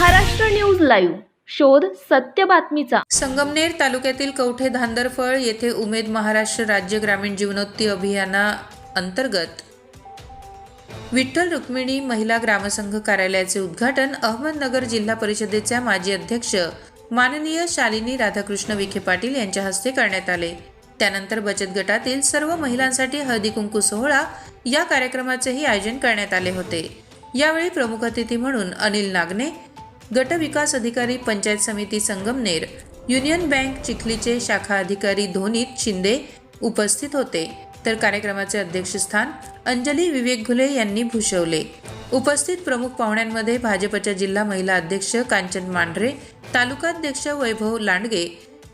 Maharashtra live. शोध सत्य बातमीचा. संगमनेर तालुक्यातील कवठे धांदरफळ येथे उमेद महाराष्ट्र राज्य ग्रामीण जीवनोत्ती अभियाना अंतर्गत विठ्ठल रुक्मिणी महिला ग्रामसंघ कार्यालयाचे उद्घाटन अहमदनगर जिल्हा परिषदेच्या माजी अध्यक्ष माननीय शालिनी राधाकृष्ण विखे पाटील यांच्या हस्ते करण्यात आले. त्यानंतर बचत गटातील सर्व महिलांसाठी हळदी कुंकू सोहळा या कार्यक्रमाचेही आयोजन करण्यात आले होते. यावेळी प्रमुख अतिथी म्हणून अनिल नागने गट विकास अधिकारी पंचायत समिती संगमनेर युनियन बँक चिखलीचे शाखा अधिकारी धोनीत शिंदे उपस्थित होते. तर कार्यक्रमाचे अध्यक्षस्थान अंजली विवेक घुले यांनी भूषवले. उपस्थित प्रमुख पाहुण्यांमध्ये भाजपच्या जिल्हा महिला अध्यक्ष कांचन मांढरे तालुकाध्यक्ष वैभव लांडगे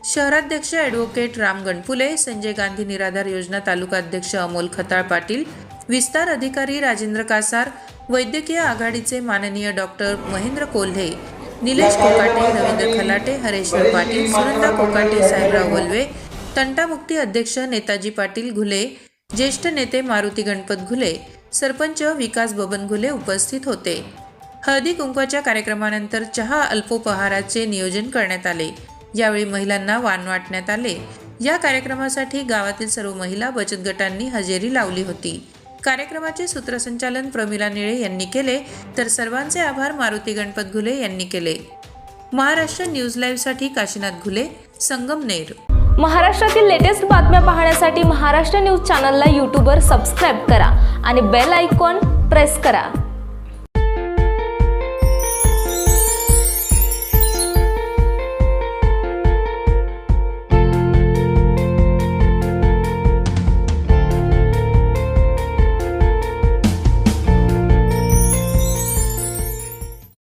शहराध्यक्ष ॲडव्होकेट राम गणपुले संजय गांधी निराधार योजना तालुकाध्यक्ष अमोल खताळ पाटील विस्तार अधिकारी राजेंद्र कासार वैद्यकीय आघाडीचे माननीय डॉक्टर महेंद्र कोल्हे निलेश कोकाटे रवींद्र खलाटे हरेश्वर पाटील सुनंदा कोकाटे साहेबराव वल्वे तंटामुक्ती अध्यक्ष नेताजी पाटील घुले ज्येष्ठ नेते मारुती गणपत घुले सरपंच विकास बबन घुले उपस्थित होते. हळदी कुंकवाच्या कार्यक्रमानंतर चहा अल्पोपहाराचे नियोजन करण्यात आले. यावेळी महिलांना वाण वाटण्यात आले. या कार्यक्रमासाठी गावातील सर्व महिला बचत गटांनी हजेरी लावली होती. कार्यक्रमाचे सूत्रसंचालन प्रमिला निळे यांनी केले तर सर्वांचे आभार मारुती गणपत घुले यांनी केले. महाराष्ट्र न्यूज लाईव्हसाठी काशीनाथ घुले संगमनेर महाराष्ट्रातील लेटेस्ट बातम्या पाहण्यासाठी महाराष्ट्र न्यूज चॅनलला यूट्यूबवर सबस्क्राईब करा आणि बेल आयकॉन प्रेस करा.